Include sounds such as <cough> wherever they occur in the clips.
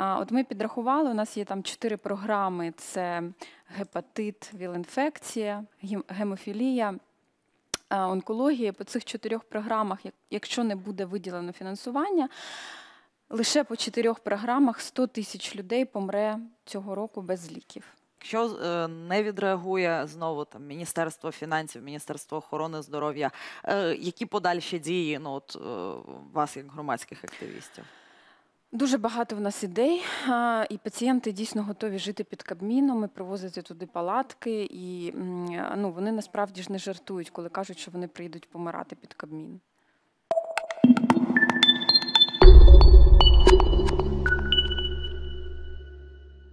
От ми підрахували, у нас є там чотири програми: це гепатит, віл-інфекція, гемофілія. Онкологія по цих чотирьох програмах, якщо не буде виділено фінансування, лише по чотирьох програмах 100 тисяч людей помре цього року без ліків. Якщо е, не відреагує знову там Міністерство фінансів, Міністерство охорони здоров'я, е, які подальші дії ну, от, е, вас як громадських активістів? Дуже багато в нас ідей, і пацієнти дійсно готові жити під Кабміном, привозити туди палатки. І ну, вони насправді ж не жартують, коли кажуть, що вони прийдуть помирати під Кабмін.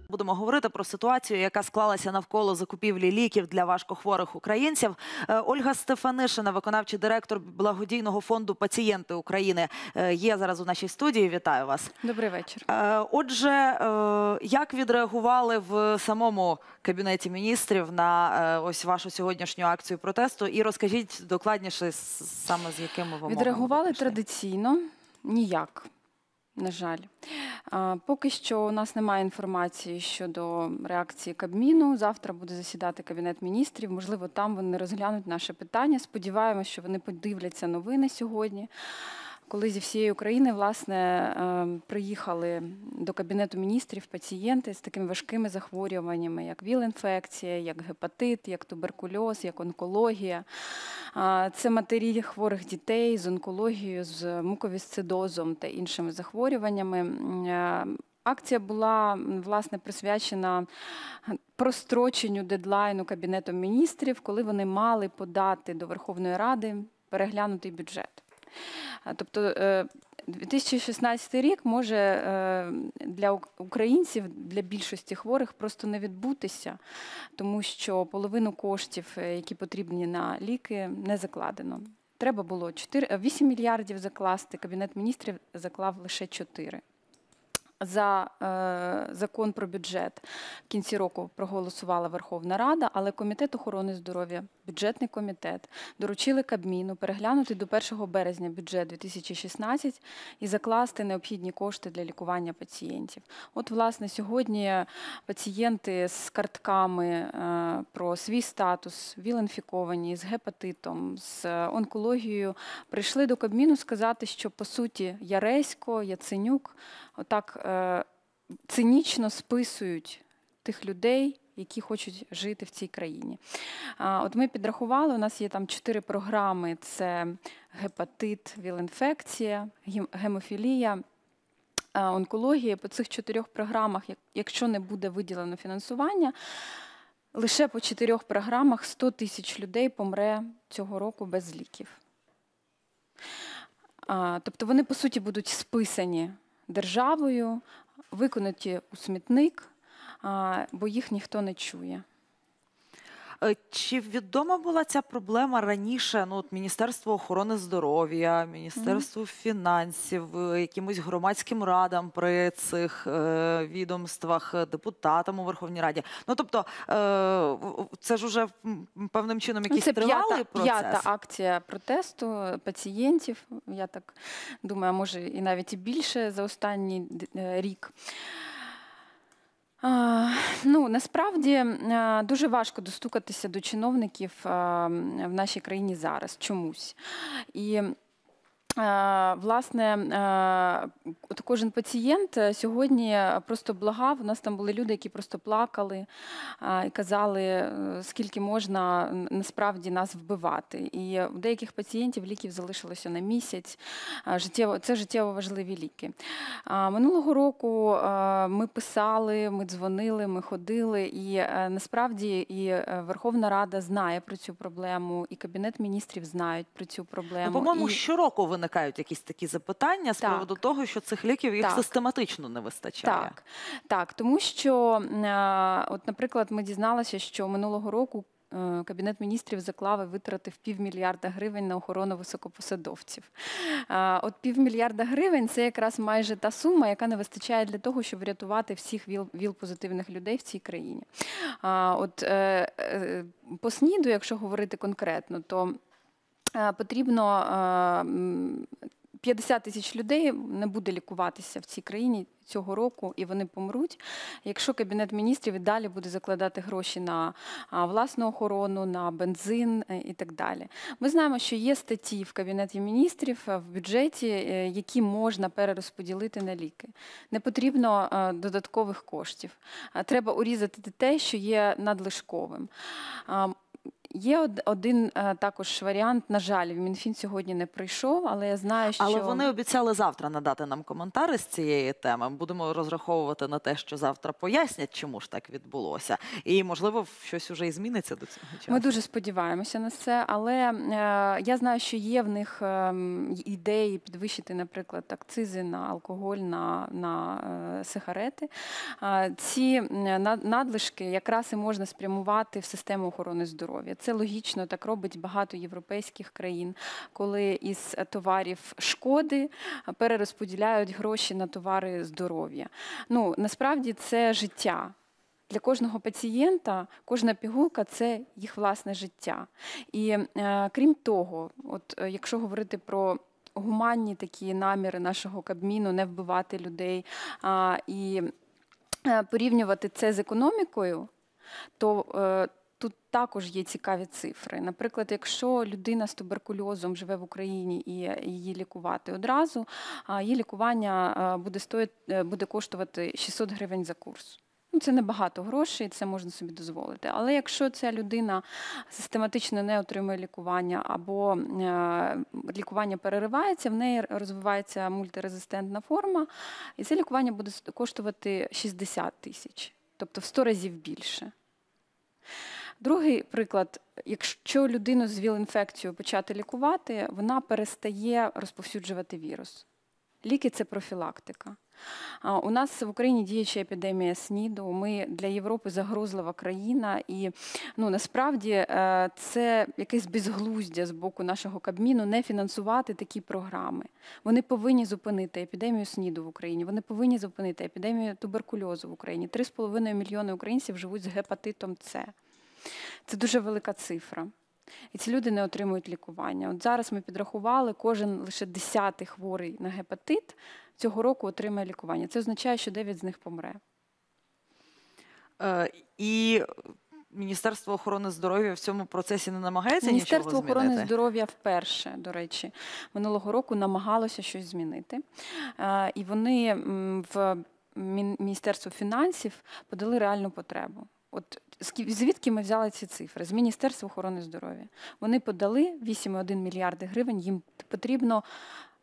Будемо говорити про ситуацію, яка склалася навколо закупівлі ліків для важкохворих українців. Е, Ольга Стефанишина, виконавчий директор благодійного фонду Пацієнти України, е, є зараз у нашій студії. Вітаю вас. Добрий вечір. Е, Отже, як відреагували в самому кабінеті міністрів на ось вашу сьогоднішню акцію протесту? І розкажіть докладніше саме з якими вимогами Відреагували традиційно ніяк. На жаль, поки що у нас немає інформації щодо реакції Кабміну. Завтра буде засідати кабінет міністрів. Можливо, там вони розглянуть наше питання. Сподіваємось, що вони подивляться новини сьогодні. Коли зі всієї України власне е, приїхали до кабінету міністрів пацієнти з такими важкими захворюваннями, як віл-інфекція, як гепатит, як туберкульоз, як онкологія. Це матері хворих дітей з онкологією, з муковісцидозом та іншими захворюваннями. Е, Акція була власне присвячена простроченню дедлайну Кабінетом міністрів, коли вони мали подати до Верховної Ради переглянутий бюджет. Тобто е, 2016 рік може е, для українців, для більшості хворих просто не відбутися, тому що половину коштів, е, які потрібні на ліки, не закладено. Треба було 4, 8 мільярдів закласти, Кабінет міністрів заклав лише 4. За е, закон про бюджет в кінці року проголосувала Верховна Рада, але Комітет охорони здоров'я, бюджетний комітет доручили Кабміну переглянути до 1 березня бюджет 2016 і закласти необхідні кошти для лікування пацієнтів. От, власне, сьогодні пацієнти з картками е, про свій статус, віл-інфіковані, з гепатитом, з онкологією прийшли до Кабміну сказати, що по суті Яресько, Яценюк отак е, цинічно списують тих людей, які хочуть жити в цій країні. От ми підрахували, у нас є там чотири програми: це гепатит, віл-інфекція, гемофілія. Онкологія по цих чотирьох програмах, якщо не буде виділено фінансування, лише по чотирьох програмах 100 тисяч людей помре цього року без ліків. Тобто вони, по суті, будуть списані державою, виконаті у смітник, бо їх ніхто не чує. Е, Чи відома була ця проблема раніше? Ну, от Міністерство охорони здоров'я, Міністерство фінансів, е, якимось громадським радам при цих е, відомствах, е, депутатам у Верховній Раді. Ну тобто, е, це ж уже певним чином Ну, якийсь Це тривалий п'ята, процес. п'ята акція протесту пацієнтів. Я так думаю, може і навіть і більше за останній е, рік. Ну, насправді е, дуже важко достукатися до чиновників в нашій країні зараз чомусь. І Власне, е, от кожен пацієнт е, сьогодні просто благав. У нас там були люди, які просто плакали е, і казали, е, скільки можна насправді нас вбивати. І у деяких пацієнтів ліків залишилося на місяць. Е, Життєво, це життєво важливі ліки. Минулого року е, ми писали, ми дзвонили, ми ходили, і е, насправді і е, Верховна Рада знає про цю проблему, і Кабінет міністрів знають про цю проблему. Ну, по-моєму, і... щороку виникають якісь такі запитання з Так. приводу того, що цих ліків їх Так. систематично не вистачає. Так, так, тому що, е, от, наприклад, ми дізналися, що минулого року е, Кабінет міністрів заклав і витратив півмільярда гривень на охорону високопосадовців. Е, От півмільярда гривень це якраз майже та сума, яка не вистачає для того, щоб врятувати всіх віл, ВІЛ-позитивних людей в цій країні. От по СНІДу, якщо говорити конкретно, то потрібно е, 50 тисяч людей не буде лікуватися в цій країні цього року, і вони помруть. Якщо кабінет міністрів і далі буде закладати гроші на власну охорону, на бензин е, і так далі. Ми знаємо, що є статті в кабінеті міністрів е, в бюджеті, е, які можна перерозподілити на ліки. Не потрібно е, додаткових коштів. Треба урізати те, що є надлишковим. Є один е, також варіант. На жаль, Мінфін сьогодні не прийшов, але я знаю, що Але вони обіцяли завтра надати нам коментари з цієї теми. Будемо розраховувати на те, що завтра пояснять, чому ж так відбулося. І можливо, щось уже і зміниться до цього часу. Ми дуже сподіваємося на це, але е, я знаю, що є в них ем, ідеї підвищити, наприклад, акцизи на алкоголь, на, на е, сигарети. Ці надлишки якраз і можна спрямувати в систему охорони здоров'я. Це логічно, так робить багато європейських країн, коли із е, товарів шкоди е, перерозподіляють гроші на товари здоров'я. Ну насправді це життя. Для кожного пацієнта кожна пігулка це їх власне життя. І е, крім того, от е, якщо говорити про гуманні такі наміри нашого Кабміну не вбивати людей а, і е, порівнювати це з економікою, то е, тут також є цікаві цифри. Наприклад, якщо людина з туберкульозом живе в Україні і її лікувати одразу, її лікування буде стоїть, е, буде коштувати 600 гривень за курс. Ну, це небагато грошей, це можна собі дозволити. Але якщо ця людина систематично не отримує лікування або е, лікування переривається, в неї розвивається мультирезистентна форма, і це лікування буде коштувати 60 тисяч, тобто в 100 разів більше. Другий приклад: якщо людину з ВІЛ-інфекцією почати лікувати, вона перестає розповсюджувати вірус. Ліки це профілактика. У нас в Україні діюча епідемія СНІДу. Ми для Європи загрозлива країна, і ну насправді е, це якесь безглуздя з боку нашого Кабміну не фінансувати такі програми. Вони повинні зупинити епідемію СНІДу в Україні. Вони повинні зупинити епідемію туберкульозу в Україні. 3,5 мільйони українців живуть з гепатитом С. Це дуже велика цифра. І ці люди не отримують лікування. От зараз ми підрахували, кожен лише десятий хворий на гепатит цього року отримає лікування. Це означає, що 9 з них помре. Е, і Міністерство охорони здоров'я в цьому процесі не намагається Міністерство нічого охорони здоров'я вперше, до речі, минулого року намагалося щось змінити. Е, І вони в Міністерство фінансів подали реальну потребу. От звідки ми взяли ці цифри? З Міністерства охорони здоров'я. Вони подали 8,1 мільярди гривень. Їм потрібно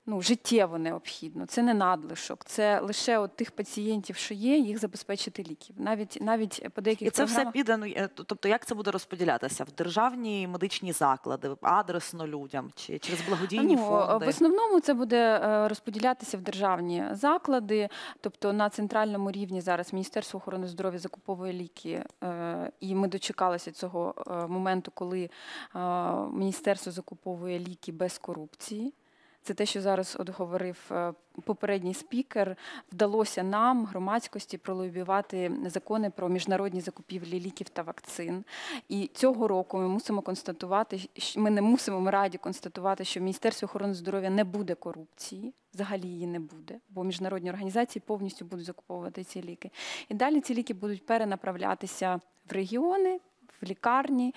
ну, життєво необхідно. Це не надлишок, це лише от тих пацієнтів, що є, їх забезпечити ліків. Навіть навіть по деяких І це все програмах... піде. Ну тобто, як це буде розподілятися в державні медичні заклади, адресно людям чи через благодійні Ну, фонди? В основному це буде е, розподілятися в державні заклади, тобто на центральному рівні зараз Міністерство охорони здоров'я закуповує ліки, е, і ми дочекалися цього е, моменту, коли міністерство закуповує ліки без корупції. Це те, що зараз от говорив е, попередній спікер. Вдалося нам, громадськості, пролобівати закони про міжнародні закупівлі ліків та вакцин. І цього року ми мусимо констатувати, ми не мусимо, ми раді констатувати, що в Міністерстві охорони здоров'я не буде корупції, взагалі її не буде, бо міжнародні організації повністю будуть закуповувати ці ліки. І далі ці ліки будуть перенаправлятися в регіони, в лікарні.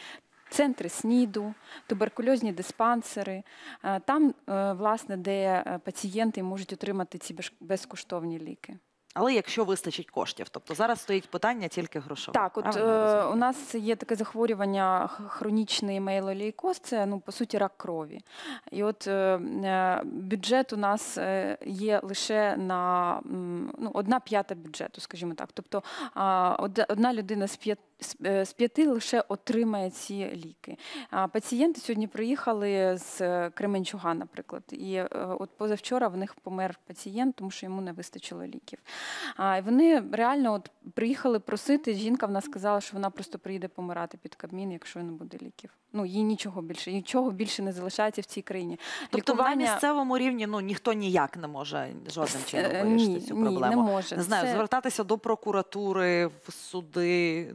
Центри СНІДу, туберкульозні диспансери, е, там, е, власне, де е, пацієнти можуть отримати ці безкоштовні ліки. Але якщо вистачить коштів, тобто зараз стоїть питання тільки грошове. Так, от е, у нас є таке захворювання хронічний мейлолейкоз, це ну по суті рак крові. І от е, е, бюджет у нас е, є лише на ну, одна п'ята бюджету, скажімо так. Тобто одна людина з п'ят- з е, п'яти лише отримає ці ліки. А пацієнти сьогодні приїхали з Кременчуга, наприклад, і от позавчора в них помер пацієнт, тому що йому не вистачило ліків. А, вони реально от приїхали просити. Жінка в нас сказала, що вона просто приїде помирати під Кабмін, якщо не буде ліків. Ну їй нічого більше, нічого більше не залишається в цій країні. Тобто на місцевому рівні ну ніхто ніяк не може жодним чином Е, вирішити ні, цю ні, проблему. не може. Не знаю, Це- звертатися до прокуратури, в суди.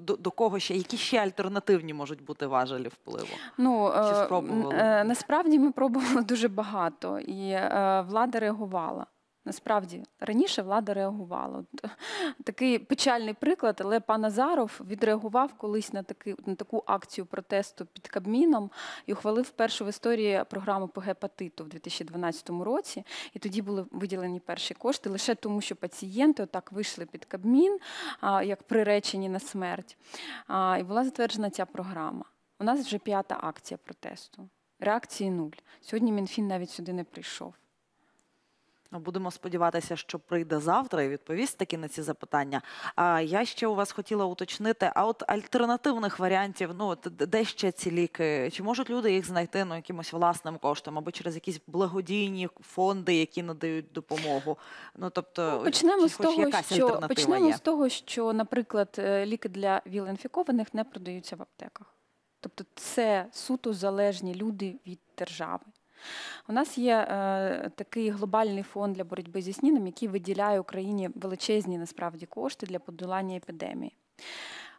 до, до кого ще, які ще альтернативні можуть бути важелі впливу? Ну, Чи е, спробували? н- е, насправді ми пробували дуже багато, і е, влада реагувала. Насправді раніше влада реагувала. <laughs> Такий печальний приклад, але пан Азаров відреагував колись на, таки, на таку акцію протесту під Кабміном і ухвалив першу в історії програму по гепатиту в 2012 році. І тоді були виділені перші кошти лише тому, що пацієнти отак вийшли під Кабмін, як приречені на смерть. І була затверджена ця програма. У нас вже п'ята акція протесту. Реакції нуль. Сьогодні Мінфін навіть сюди не прийшов. Ну, Будемо сподіватися, що прийде завтра і відповість таки на ці запитання. А я ще у вас хотіла уточнити: а от альтернативних варіантів, ну от де ще ці ліки? Чи можуть люди їх знайти ну якимось власним коштом або через якісь благодійні фонди, які надають допомогу? Ну тобто, Ну, Почнемо з того, якась що почнемо є? з того, що, наприклад, е, ліки для віл-інфікованих не продаються в аптеках. Тобто це суто залежні люди від держави. У нас є е, такий глобальний фонд для боротьби зі СНІДом, який виділяє Україні величезні насправді кошти для подолання епідемії.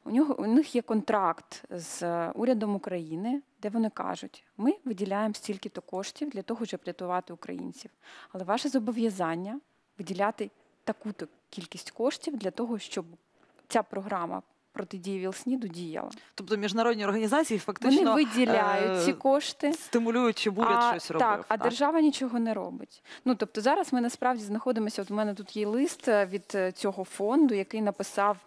У, нього, у них є контракт з е, урядом України, де вони кажуть, ми виділяємо стільки-то коштів для того, щоб рятувати українців. Але ваше зобов'язання виділяти таку-то кількість коштів для того, щоб ця програма протидії ВІЛ-СНІДу діяла. Тобто міжнародні організації фактично Вони виділяють е, ці кошти. стимулюють, чи уряд а, щось робив. Так, а держава нічого не робить. Ну тобто зараз ми насправді знаходимося. От у мене тут є лист е, від е, цього фонду, який написав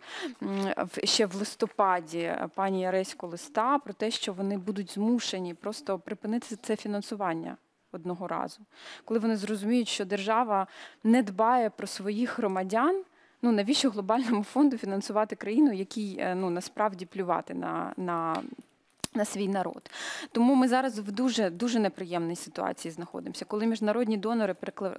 ще в листопаді пані Яресько листа про те, що вони будуть змушені просто припинити це фінансування. Одного разу, коли вони зрозуміють, що держава не дбає про своїх громадян, ну навіщо глобальному фонду фінансувати країну, якій е, ну насправді плювати на, на, на свій народ. Тому ми зараз в дуже дуже неприємній ситуації знаходимося, коли міжнародні донори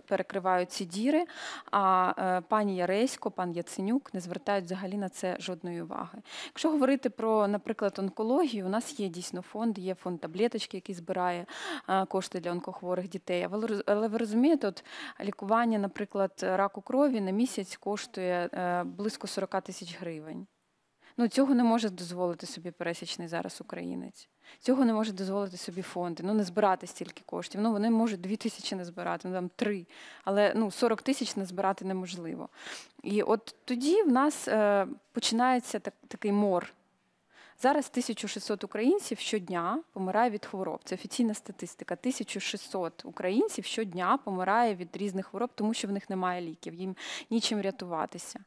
перекривають ці діри, а е, пані Яресько, пан Яценюк не звертають взагалі на це жодної уваги. Якщо говорити про, наприклад, онкологію, у нас є дійсно фонд, є фонд таблеточки, який збирає е, кошти для онкохворих дітей. Але ви розумієте, от лікування, наприклад, раку крові на місяць коштує е, близько 40 тисяч гривень. Ну, цього не може дозволити собі пересічний зараз українець. Цього не може дозволити собі фонди. Ну, не збирати стільки коштів. Ну, вони можуть дві тисячі не збирати, ну там три. Але ну, 40 тисяч не збирати неможливо. І от тоді в нас е, починається так, такий мор. Зараз 1600 українців щодня помирає від хвороб. Це офіційна статистика. 1600 українців щодня помирає від різних хвороб, тому що в них немає ліків, їм нічим рятуватися.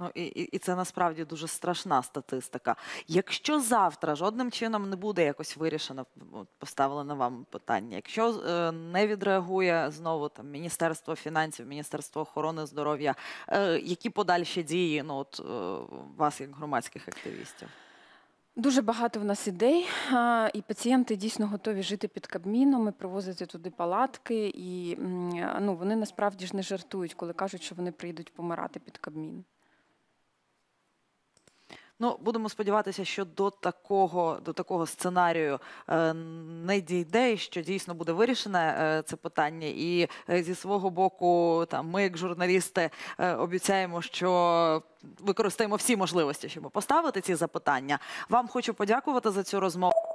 Ну і, і, це насправді дуже страшна статистика. Якщо завтра жодним чином не буде якось вирішено, от поставлено вам питання, якщо е, не відреагує знову там Міністерство фінансів, Міністерство охорони здоров'я, е, які подальші дії ну, от, е, вас як громадських активістів? Дуже багато в нас ідей, і пацієнти дійсно готові жити під Кабміном, і привозити туди палатки. І ну, вони насправді ж не жартують, коли кажуть, що вони прийдуть помирати під Кабмін. Ну, будемо сподіватися, що до такого, до такого сценарію е, не дійде, що дійсно буде вирішене е, це питання. І е, зі свого боку, там ми, як журналісти, обіцяємо, що використаємо всі можливості, щоб поставити ці запитання. Вам хочу подякувати за цю розмову.